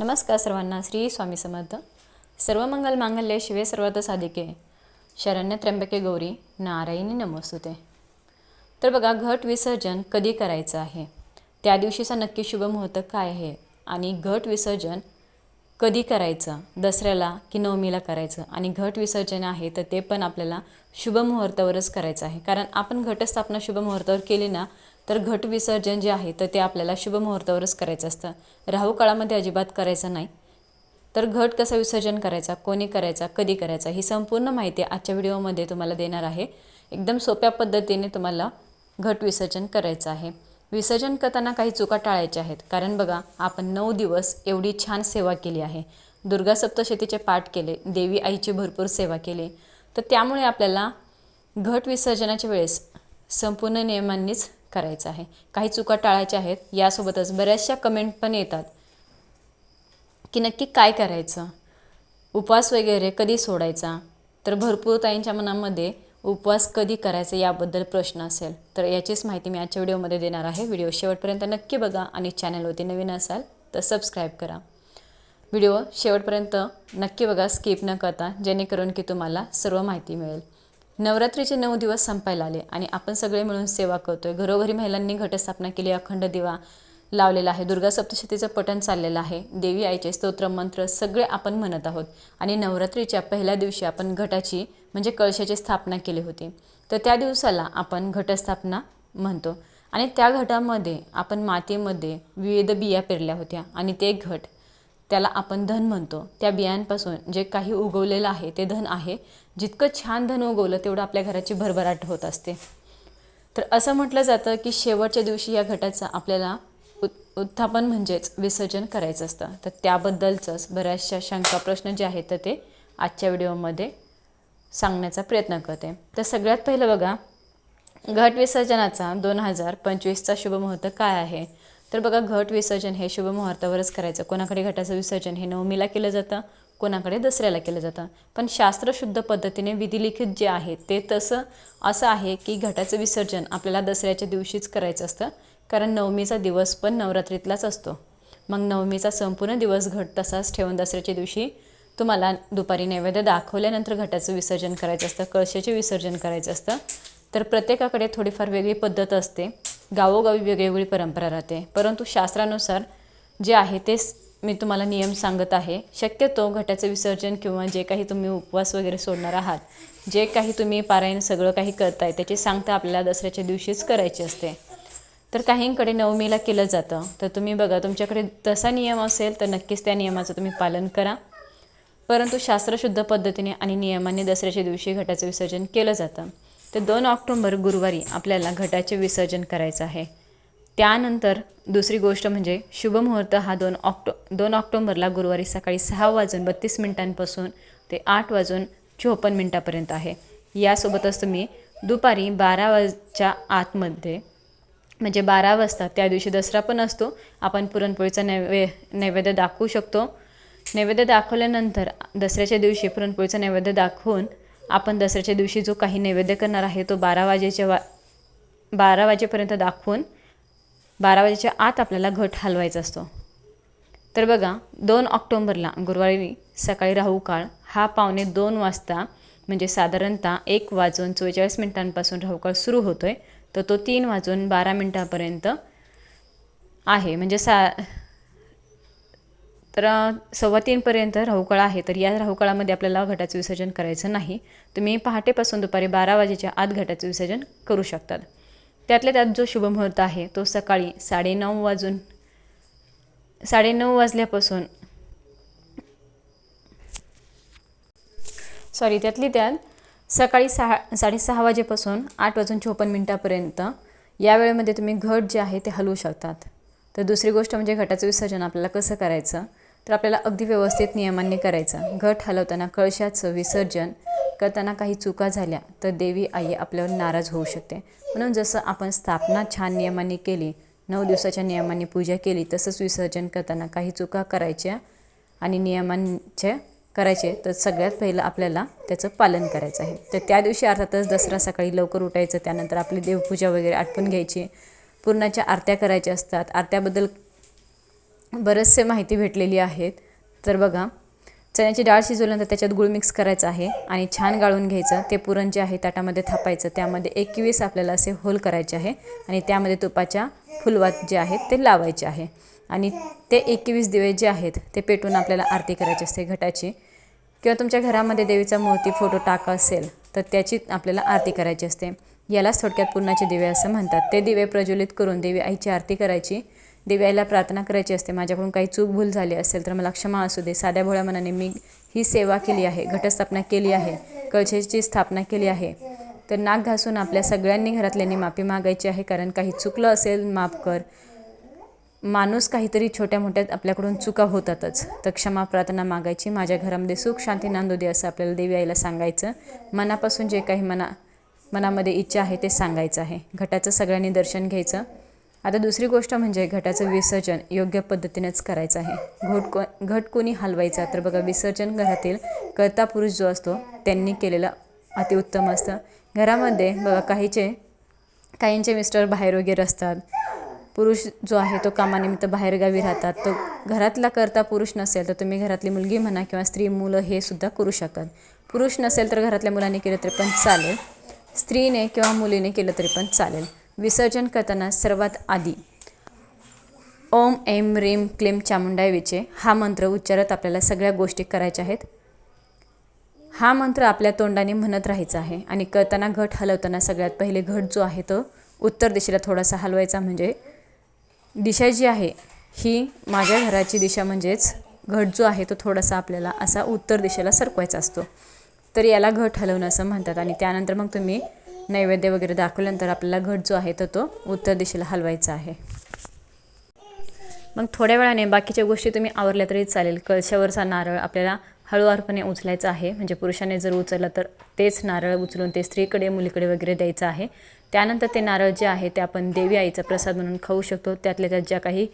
नमस्कार सर्वांना श्री स्वामी समर्थ. सर्व मंगल मांगल्य शिवे सर्वार्थ साधिके. शरण्य त्र्यंबके गौरी नारायणी नमोस्तुते. तर बघा घट विसर्जन कधी करायचं आहे? त्या दिवशीचा नक्की शुभ मुहूर्त काय आहे? आणि घट विसर्जन कधी करायचं? दसऱ्याला की नवमीला करायचं? आणि घट विसर्जन आहे तर ते पण आपल्याला शुभ मुहूर्तावरच करायचं आहे. कारण आपण घटस्थापना शुभ मुहूर्तावर केली ना तर घट विसर्जन जे आहे तर ते आपल्याला शुभ मुहूर्तावरच करायचं असतं. राहू काळामध्ये अजिबात करायचं नाही. तर घट कसं विसर्जन करायचा कोणी करायचा कधी करायचा ही संपूर्ण माहिती आजच्या व्हिडिओमध्ये तुम्हाला देणार आहे. एकदम सोप्या पद्धतीने तुम्हाला घट विसर्जन करायचं आहे. विसर्जन करताना काही चुका टाळायच्या आहेत. कारण बघा आपण नऊ दिवस एवढी छान सेवा केली आहे. दुर्गा सप्तशतीचे पाठ केले देवी आईची भरपूर सेवा केली. तर त्यामुळे आपल्याला घट विसर्जनाच्या वेळेस संपूर्ण नियमांनीच करायचं आहे. काही चुका टाळायच्या आहेत यासोबतच बऱ्याचशा कमेंट पण येतात की नक्की काय करायचं? उपवास वगैरे कधी सोडायचा? तर भरपूर ताईंच्या मनामध्ये उपवास कधी करायचा याबद्दल प्रश्न असेल. तर याचीच माहिती मी आजच्या व्हिडिओमध्ये देणार आहे. व्हिडिओ शेवटपर्यंत नक्की बघा आणि चॅनलवरती नवीन असाल तर सबस्क्राईब करा. व्हिडिओ शेवटपर्यंत नक्की बघा स्किप न करता जेणेकरून की तुम्हाला सर्व माहिती मिळेल. नवरात्रीचे नऊ दिवस संपायला आले आणि आपण सगळे मिळून सेवा करतोय. घरोघरी महिलांनी घटस्थापना केली अखंड दिवा लावलेला आहे. दुर्गा सप्तशतीचं पठण चाललेलं आहे. देवी आईचे स्तोत्र मंत्र सगळे आपण म्हणत आहोत. आणि नवरात्रीच्या पहिल्या दिवशी आपण घटाची म्हणजे कळशाची स्थापना केली होती. तर त्या दिवसाला आपण घटस्थापना म्हणतो. आणि त्या घटामध्ये आपण मातीमध्ये विविध बिया पेरल्या होत्या. आणि ते घट त्याला आपण धन म्हणतो. त्या बियांपासून जे काही उगवलेलं आहे ते धन आहे. जितकं छान धन उगवलं तेवढं आपल्या घराची भरभराट होत असते. तर असं म्हटलं जातं की शेवटच्या दिवशी या घटाचा आपल्याला उत् उत्थापन म्हणजेच विसर्जन करायचं असतं. तर त्याबद्दलचंच बऱ्याचशा शंका प्रश्न जे आहेत तर ते आजच्या व्हिडिओमध्ये सांगण्याचा प्रयत्न करते. तर सगळ्यात पहिलं बघा घट विसर्जनाचा दोन हजार पंचवीसचा शुभमुहूर्त काय आहे? तर बघा घट विसर्जन हे शुभ मुहूर्तावरच करायचं. कोणाकडे घटाचं विसर्जन? हे नवमीला केलं जातं कोणाकडे दसऱ्याला केलं जातं. पण शास्त्रशुद्ध पद्धतीने विधिलिखित जे आहे ते तसं असं आहे की घटाचं विसर्जन आपल्याला दसऱ्याच्या दिवशीच करायचं असतं. कारण नवमीचा दिवस पण नवरात्रीतलाच असतो. मग नवमीचा संपूर्ण दिवस घट तसाच ठेवून दसऱ्याच्या दिवशी तुम्हाला दुपारी नैवेद्य दाखवल्यानंतर घटाचं विसर्जन करायचं असतं कळशाचे विसर्जन करायचं असतं. तर प्रत्येकाकडे थोडीफार वेगळी पद्धत असते. गावोगावी वेगवेगळी परंपरा राहते. परंतु शास्त्रानुसार जे आहे तेच मी तुम्हाला नियम सांगत आहे. शक्यतो घटाचं विसर्जन किंवा जे काही तुम्ही उपवास वगैरे सोडणार आहात जे काही तुम्ही पारायण सगळं काही करताय त्याची सांगता आपल्याला दसऱ्याच्या दिवशीच करायची असते. तर काहींकडे नवमीला केलं जातं. तर तुम्ही बघा तुमच्याकडे तसा नियम असेल तर नक्कीच त्या नियमाचं तुम्ही पालन करा. परंतु शास्त्रशुद्ध पद्धतीने आणि नियमाने दसऱ्याच्या दिवशी घटाचं विसर्जन केलं जातं. तर दोन ऑक्टोंबर गुरुवारी आपल्याला घटाचे विसर्जन करायचं आहे. त्यानंतर दुसरी गोष्ट म्हणजे शुभमुहूर्त हा दोन ऑक्टो दोन ऑक्टोंबरला गुरुवारी सकाळी सहा वाजून बत्तीस मिनिटांपासून ते आठ वाजून चोपन्न मिनटापर्यंत आहे. यासोबतच तुम्ही दुपारी बारा वाजच्या आतमध्ये म्हणजे बारा वाजता त्या दिवशी दसरा पण असतो आपण पुरणपोळीचा नैवे नैवेद्य दाखवू शकतो. नैवेद्य दाखवल्यानंतर दसऱ्याच्या दिवशी पुरणपोळीचा नैवेद्य दाखवून आपण दसऱ्याच्या दिवशी जो काही नैवेद्य करणार आहे तो बारा वाजेच्या वा बारा वाजेपर्यंत दाखवून बारा वाजेच्या आत आपल्याला घट हलवायचा असतो. तर बघा दोन ऑक्टोंबरला गुरुवारी सकाळी राहू काळ हा पावणे दोन वाजता म्हणजे साधारणतः एक वाजून चव्वेचाळीस मिनिटांपासून राहू काळ सुरू होतो आहे तर तो तीन वाजून बारा मिनटापर्यंत आहे. म्हणजे सा तर सव्वा तीनपर्यंत राहुकाळ आहे तर या राहुकाळामध्ये आपल्याला घटाचं विसर्जन करायचं नाही. तुम्ही पहाटेपासून दुपारी बारा वाजेच्या आत घटाचं विसर्जन करू शकतात. त्यातल्या त्यात जो शुभमुहूर्त आहे तो सकाळी साडेनऊ वाजून साडेनऊ वाजल्यापासून सॉरी त्यातली त्यात सकाळी सहा साडेसहा वाजेपासून आठ वाजून चोपन्न मिनटापर्यंत या वेळेमध्ये तुम्ही घट जे आहे ते हलवू शकतात. तर दुसरी गोष्ट म्हणजे घटाचं विसर्जन आपल्याला कसं करायचं? तर आपल्याला अगदी व्यवस्थित नियमांनी करायचं. घट हलवताना कळशाचं विसर्जन करताना काही चुका झाल्या तर देवी आई आपल्यावर नाराज होऊ शकते. म्हणून जसं आपण स्थापना छान नियमांनी केली नऊ दिवसाच्या नियमांनी पूजा केली तसंच विसर्जन करताना काही चुका करायच्या आणि नियमांच्या करायचे तर सगळ्यात पहिलं आपल्याला त्याचं पालन करायचं आहे. तर त्या दिवशी अर्थातच दसरा सकाळी लवकर उठायचं त्यानंतर आपली देवपूजा वगैरे आटपून घ्यायची. पूर्णाच्या आरत्या करायच्या असतात. आरत्याबद्दल बरेचसे माहिती भेटलेली आहेत. तर बघा चण्याची डाळ शिजवल्यानंतर त्याच्यात गुळ मिक्स करायचं आहे आणि छान गाळून घ्यायचं. ते पुरण जे आहे ताटामध्ये थापायचं. त्यामध्ये एकवीस आपल्याला असे होल करायचे आहे आणि त्यामध्ये तुपाच्या फुलवात जे आहेत ते लावायचे आहे. आणि ते एकवीस दिवे जे आहेत ते पेटून आपल्याला आरती करायची असते घटाची. किंवा तुमच्या घरामध्ये देवीचा मूर्ती फोटो टाका असेल तर त्याची आपल्याला आरती करायची असते. यालाच थोडक्यात पूर्णाचे दिवे असं म्हणतात. ते दिवे प्रज्वलित करून देवी आईची आरती करायची. देवी प्रार्थना करायची असते माझ्याकडून काही चूक भूल झाली असेल तर मला क्षमा असू दे. साध्या भोळ्या मनाने मी ही सेवा केली आहे घटस्थापना केली आहे कळशेची स्थापना केली आहे. तर नाक घासून आपल्या सगळ्यांनी घरातल्यांनी माफी मागायची आहे कारण काही चुकलं असेल माफ कर. माणूस काहीतरी छोट्या मोठ्या आपल्याकडून चुका होतातच. तर क्षमा प्रार्थना मागायची माझ्या घरामध्ये सुख शांती नांदू दे असं आपल्याला देवी आईला सांगायचं. मनापासून जे काही मना मनामध्ये इच्छा आहे ते सांगायचं आहे. घटाचं सगळ्यांनी दर्शन घ्यायचं. आता दुसरी गोष्ट म्हणजे घटाचं विसर्जन योग्य पद्धतीनेच करायचं आहे. घोट को घट कोणी हलवायचा तर बघा विसर्जन घरातील कर्ता पुरुष जो असतो त्यांनी केलेलं अतिउत्तम असतं. घरामध्ये बघा काहीचे काहींचे मिस्टर बाहेर वगैरे असतात. पुरुष जो आहे तो कामानिमित्त बाहेरगावी राहतात. तो घरातला करता पुरुष नसेल तर तुम्ही घरातली मुलगी म्हणा किंवा स्त्री मुलं हे सुद्धा करू शकतात. पुरुष नसेल तर घरातल्या मुलांनी केलं तरी पण चालेल. स्त्रीने किंवा मुलीने केलं तरी पण चालेल. विसर्जन करताना सर्वात आधी ओम एम रीम क्लीम चामुंडाय विचे हा मंत्र उच्चारत आपल्याला सगळ्या गोष्टी करायच्या आहेत. हा मंत्र आपल्या तोंडाने म्हणत राहायचा आहे आणि करताना घट हलवताना सगळ्यात पहिले घट जो आहे तो उत्तर दिशेला थोडासा हलवायचा म्हणजे दिशा जी आहे ही माझ्या घराची दिशा म्हणजेच घट जो आहे तो थोडासा आपल्याला असा उत्तर दिशेला सरकवायचा असतो. तर याला घट हलवणं असं म्हणतात आणि त्यानंतर मग तुम्ही नैवेद्य वगैरे दाखवल्यानंतर आपल्याला घट जो आहे तर तो उत्तर दिशेला हलवायचा आहे. मग थोड्या वेळाने बाकीच्या गोष्टी तुम्ही आवरल्या तरी चालेल. कळशावरचा नारळ आपल्याला हळूवारपणे उचलायचा आहे. म्हणजे पुरुषाने जर उचललं तर तेच नारळ उचलून ते स्त्रीकडे मुलीकडे वगैरे द्यायचं आहे. त्यानंतर ते नारळ जे आहे ते आपण देवी आईचा प्रसाद म्हणून खाऊ शकतो. त्यातल्या त्यात ज्या काही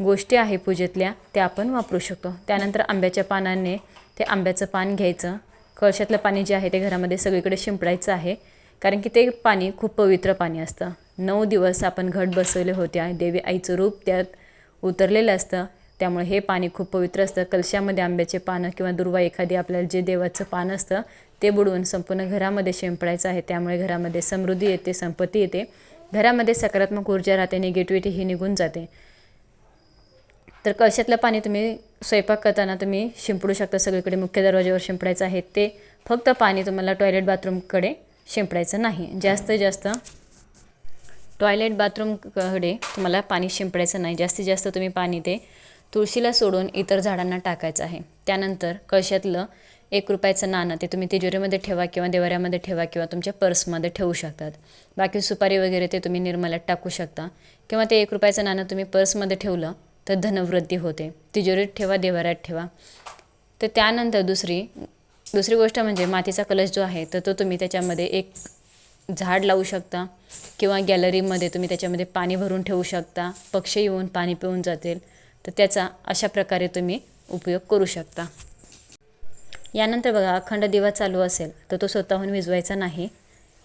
गोष्टी आहे पूजेतल्या त्या आपण वापरू शकतो. त्यानंतर आंब्याच्या पानाने ते आंब्याचं पान घ्यायचं. कळशातलं पाणी जे आहे ते घरामध्ये सगळीकडे शिंपडायचं आहे. कारण की ते पाणी खूप पवित्र पाणी असतं. नऊ दिवस आपण घट बसवले होते आणि देवी आईचं रूप त्यात उतरलेलं असतं. त्यामुळे हे पाणी खूप पवित्र असतं. कलशामध्ये आंब्याचे पानं किंवा दुर्वा एखादी आपल्याला जे देवाचं पान असतं ते बुडवून संपूर्ण घरामध्ये शिंपडायचं आहे. त्यामुळे घरामध्ये समृद्धी येते संपत्ती येते. घरामध्ये सकारात्मक ऊर्जा राहते निगेटिव्हिटी ही निघून जाते. तर कळशातलं पाणी तुम्ही स्वयंपाक करताना तुम्ही शिंपडू शकता. सगळीकडे मुख्य दरवाज्यावर शिंपडायचं आहे. ते फक्त पाणी तुम्हाला टॉयलेट बाथरूमकडे शिंपडायचं नाही. जास्तीत जास्त टॉयलेट बाथरूमकडे तुम्हाला पाणी शिंपडायचं नाही. जास्तीत जास्त तुम्ही पाणी ते तुळशीला सोडून इतर झाडांना टाकायचं आहे. त्यानंतर कळशातलं एक रुपयाचं नाणं ते तुम्ही तिजोरीमध्ये ठेवा किंवा देवाऱ्यामध्ये ठेवा किंवा तुमच्या पर्समध्ये ठेवू शकतात. बाकी सुपारी वगैरे ते तुम्ही निर्मल्यात टाकू शकता. किंवा ते एक रुपयाचं नाणं तुम्ही पर्समध्ये ठेवलं तर धनवृद्धी होते. तिजोरीत ठेवा देवाऱ्यात ठेवा. तर त्यानंतर दुसरी दुसरी गोष्ट म्हणजे मातीचा कलश जो आहे तर तो तुम्ही त्याच्यामध्ये एक झाड लावू शकता किंवा गॅलरीमध्ये तुम्ही त्याच्यामध्ये पाणी भरून ठेवू शकता. पक्षी येऊन पाणी पिऊन जातील. तर त्याचा अशा प्रकारे तुम्ही उपयोग करू शकता. यानंतर बघा अखंड दिवा चालू असेल तर तो स्वतःहून विजवायचा नाही.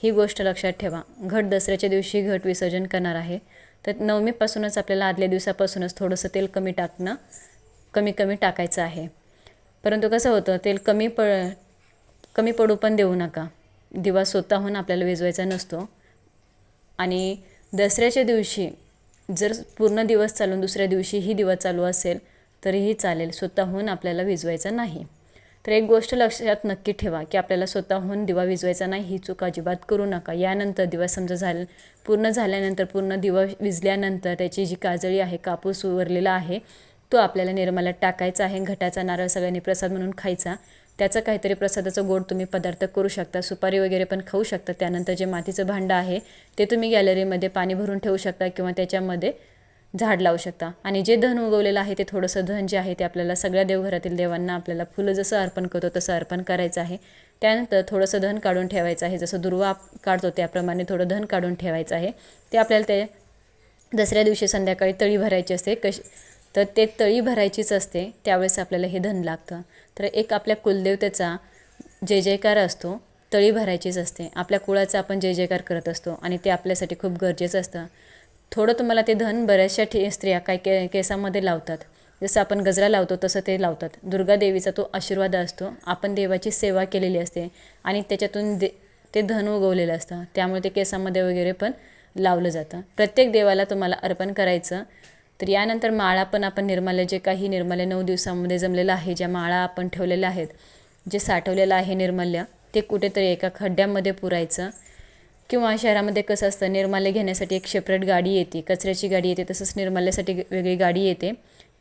ही गोष्ट लक्षात ठेवा. घट दसऱ्याच्या दिवशी घट विसर्जन करणार आहे. तर नवमीपासूनच आपल्याला आदल्या दिवसापासूनच थोडंसं तेल कमी टाकणं कमी कमी टाकायचं आहे. परंतु कसं होतं तेल कमी प कमी पडू पण देऊ नका. दिवा स्वतःहून आपल्याला विजवायचा नसतो. आणि दसऱ्याच्या दिवशी जर पूर्ण दिवस चालून दुसऱ्या दिवशी ही दिवा चालू असेल तरीही चालेल. स्वतःहून आपल्याला विजवायचा नाही. तर एक गोष्ट लक्षात नक्की ठेवा की आपल्याला स्वतःहून दिवा विजवायचा नाही ही चूक अजिबात करू नका. यानंतर दिवा समजा झालं पूर्ण झाल्यानंतर पूर्ण दिवा विजल्यानंतर त्याची जी काजळी आहे कापूस उरलेला आहे तो आपल्याला निर्माल्यात टाकायचा आहे घटाचा नारळ सगळ्यांनी प्रसाद म्हणून खायचा. त्याचं काहीतरी प्रसादाचं गोड तुम्ही पदार्थ करू शकता. सुपारी वगैरे पण खाऊ शकता. त्यानंतर जे मातीचं भांडं आहे ते तुम्ही गॅलरीमध्ये पाणी भरून ठेवू शकता किंवा त्याच्यामध्ये झाड लावू शकता. आणि जे धन उगवलेलं आहे ते थोडंसं धन जे आहे ते आपल्याला सगळ्या देवघरातील देवांना आपल्याला फुलं जसं अर्पण करतो तसं अर्पण करायचं आहे. त्यानंतर थोडंसं धन काढून ठेवायचं आहे. जसं दुर्वा काढतो त्याप्रमाणे थोडं धन काढून ठेवायचं आहे. ते आपल्याला ते दसऱ्या दिवशी संध्याकाळी तळी भरायची असते. कशी तर ते तळी भरायचीच असते त्यावेळेस आपल्याला हे धन लागतं. तर एक आपल्या कुलदेवतेचा जय जयकार असतो तळी भरायचीच असते. आपल्या कुळाचा आपण जय जयकार करत असतो आणि ते आपल्यासाठी खूप गरजेचं असतं. थोडं तुम्हाला ते धन बऱ्याचशा ठे स्त्रिया काय के केसामध्ये लावतात. जसं आपण गजरा लावतो तसं ते लावतात. दुर्गा देवीचा तो आशीर्वाद असतो. आपण देवाची सेवा केलेली असते आणि त्याच्यातून दे ते धन उगवलेलं असतं. त्यामुळे ते केसामध्ये वगैरे पण लावलं जातं. प्रत्येक देवाला तुम्हाला अर्पण करायचं. तर यानंतर माळा पण आपण निर्माल्य जे काही निर्माल्य नऊ दिवसामध्ये जमलेलं आहे ज्या माळा आपण ठेवलेल्या आहेत जे साठवलेलं आहे निर्माल्य ते कुठेतरी एका खड्ड्यामध्ये पुरायचं. किंवा शहरामध्ये कसं असतं निर्माल्य घेण्यासाठी एक सेपरेट गाडी येते कचऱ्याची गाडी येते तसंच निर्माल्यासाठी वेगळी गाडी येते.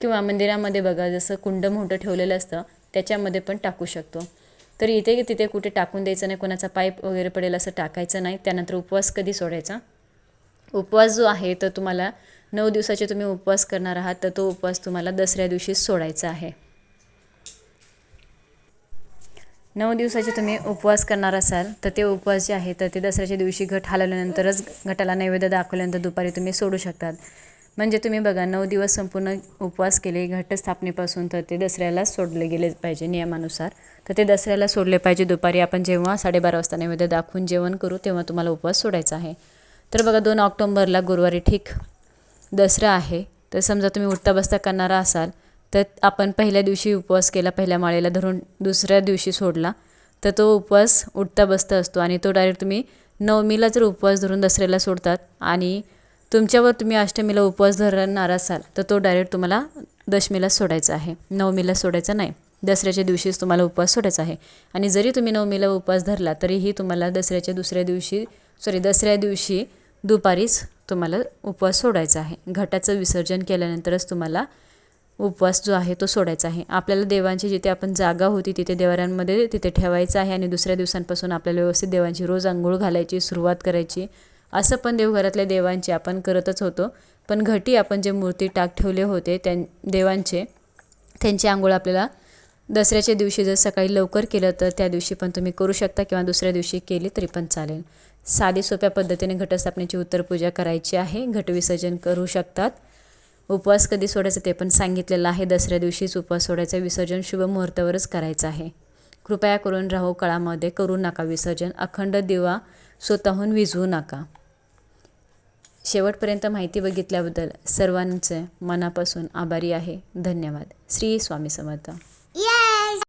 किंवा मंदिरामध्ये बघा जसं कुंड मोठं ठेवलेलं असतं त्याच्यामध्ये पण टाकू शकतो. तर इथे तिथे कुठे टाकून द्यायचं नाही कोणाचा पाईप वगैरे पडेल असं टाकायचं नाही त्यानंतर उपवास कधी सोडायचा? उपवास जो आहे तर तुम्हाला नऊ दिवसाचे तुम्ही उपवास करणार आहात तर तो उपवास तुम्हाला दसऱ्या दिवशी सोडायचा आहे. नऊ दिवसाचे तुम्ही उपवास करणार असाल तर ते उपवास जे आहे तर ते दसऱ्याच्या दिवशी घट हलवल्यानंतरच घटाला नैवेद्य दाखवल्यानंतर दुपारी तुम्ही सोडू शकतात. म्हणजे तुम्ही बघा नऊ दिवस संपूर्ण उपवास केले घटस्थापनेपासून तर ते दसऱ्याला सोडले गेले पाहिजे नियमानुसार. तर ते दसऱ्याला सोडले पाहिजे दुपारी. आपण जेव्हा साडेबारा वाजता नैवेद्य दाखवून जेवण करू तेव्हा तुम्हाला उपवास सोडायचा आहे. तर बघा दोन ऑक्टोंबरला गुरुवारी ठीक दसरा आहे तर समजा तुम्ही उठता बसता करणारा असाल तर आपण पहिल्या दिवशी उपवास केला पहिल्या माळेला धरून दुसऱ्या दिवशी सोडला तर तो उपवास उठता बसता असतो आणि तो डायरेक्ट तुम्ही नवमीला जर उपवास धरून दसऱ्याला सोडतात आणि तुमच्यावर तुम्ही अष्टमीला उपवास धरणार असाल तर तो डायरेक्ट तुम्हाला दशमीला सोडायचा आहे. नवमीला सोडायचा नाही. दसऱ्याच्या दिवशीच तुम्हाला उपवास सोडायचा आहे. आणि जरी तुम्ही नवमीला उपवास धरला तरीही तुम्हाला दसऱ्याच्या दुसऱ्या दिवशी सॉरी दसऱ्या दिवशी दुपारीच तुम्हाला उपवास सोडायचा आहे. घटाचं विसर्जन केल्यानंतरच तुम्हाला उपवास जो आहे तो सोडायचा आहे. आपल्याला देवांची जिथे आपण जागा होती तिथे देवाऱ्यांमध्ये तिथे ठेवायचं आहे आणि दुसऱ्या दिवसांपासून आपल्याला व्यवस्थित देवांची रोज आंघोळ घालायची सुरुवात करायची. असं पण देवघरातल्या देवांचे आपण करतच होतो. पण घटी आपण जे मूर्ती टाक ठेवले होते त्या देवांचे त्यांची आंघोळ आपल्याला दसऱ्याच्या दिवशी जर सकाळी लवकर केलं तर त्या दिवशी पण तुम्ही करू शकता किंवा दुसऱ्या दिवशी केली तरी पण चालेल. साधी सोप्या पद्धतीने घटस्थापनेची उत्तरपूजा करायची आहे. घटविसर्जन करू शकतात. उपवास कधी सोडायचं ते पण सांगितलेलं आहे. दसऱ्या दिवशीच उपवास सोडायचं. विसर्जन शुभ मुहूर्तावरच करायचं आहे. कृपया करून राहू काळामध्ये. करू नका विसर्जन. अखंड दिवा स्वतःहून विझवू नका. शेवटपर्यंत माहिती बघितल्याबद्दल सर्वांचे मनापासून आभारी आहे. धन्यवाद. श्री स्वामी समर्थ.